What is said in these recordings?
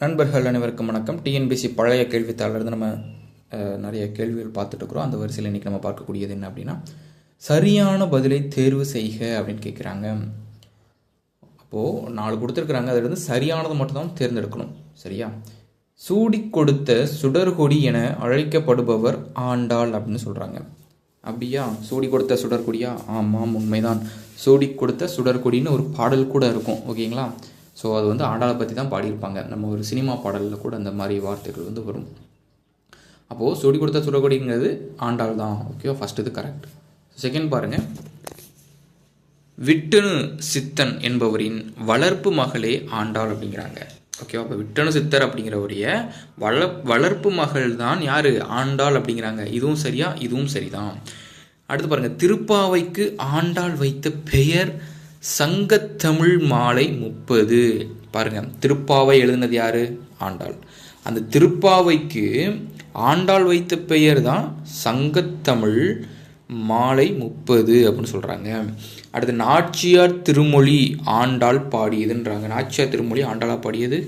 நண்பர்கள் அனைவருக்கும் வணக்கம். டிஎன்பிசி பழைய கேள்வித்தாளிலிருந்து நம்ம நிறைய கேள்விகள் பார்த்துட்டு இருக்கிறோம். அந்த வரிசையில் இன்றைக்கி நம்ம பார்க்கக்கூடியது என்ன அப்படின்னா சரியான பதிலை தேர்வு செய்க அப்படின்னு கேட்குறாங்க அப்போது நாலு கொடுத்துருக்குறாங்க. அதிலிருந்து சரியானது மட்டும்தான் தேர்ந்தெடுக்கணும். சரியா? சூடி கொடுத்த சுடர்கொடி என அழைக்கப்படுபவர் ஆண்டாள் அப்படின்னு சொல்கிறாங்க அப்படியா? சூடி கொடுத்த சுடர்கொடியா ஆமாம் உண்மைதான். சூடி கொடுத்த சுடர்கொடின்னு ஒரு பாடல் கூட இருக்கும். ஓகேங்களா? ஸோ அது வந்து ஆண்டாளை பற்றி தான் பாடியிருப்பாங்க. நம்ம ஒரு சினிமா பாடலில் கூட அந்த மாதிரி வார்த்தைகள் வந்து வரும். அப்போது சுடி கொடுத்த சுடர்கொடிங்கிறது ஆண்டாள் தான். ஓகேவா ஃபஸ்ட் இது கரெக்ட் செகண்ட் பாருங்கள் விட்டனு சித்தன் என்பவரின் வளர்ப்பு மகளே ஆண்டாள் அப்படிங்கிறாங்க. ஓகேவா அப்போ விட்டனு சித்தர் அப்படிங்கிறவருடைய வள வளர்ப்பு மகள் தான் யார்? ஆண்டாள் அப்படிங்கிறாங்க. இதுவும் சரியா? இதுவும் சரிதான். அடுத்து பாருங்கள் திருப்பாவைக்கு ஆண்டாள் வைத்த பெயர் சங்கத்தமிழ் மாலை முப்பது. பாருங்க திருப்பாவை எழுதினது யாரு? ஆண்டாள். அந்த திருப்பாவைக்கு ஆண்டாள் வைத்த பெயர் தான் சங்கத்தமிழ் மாலை முப்பது அப்படின்னு சொல்கிறாங்க அடுத்து நாச்சியார் திருமொழி ஆண்டாள் பாடியதுன்றாங்க. நாச்சியார் திருமொழி ஆண்டாளாக பாடியது?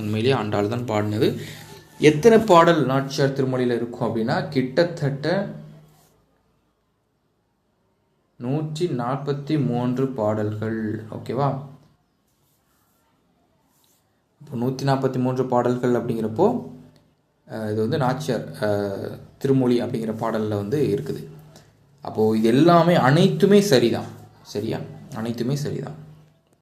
உண்மையிலேயே ஆண்டாள் தான் பாடினது. எத்தனை பாடல் நாச்சியார் திருமொழியில் இருக்கும் அப்படின்னா கிட்டத்தட்ட நூற்றி நாற்பத்தி மூன்று பாடல்கள். ஓகேவா இப்போ நூற்றி நாற்பத்தி மூன்று பாடல்கள் அப்படிங்கிறப்போ இது வந்து நாச்சியார் திருமொழி அப்படிங்கிற பாடலில் வந்து இருக்குது. அப்போது இது எல்லாமே அனைத்துமே சரிதான். சரியா? அனைத்துமே சரிதான்.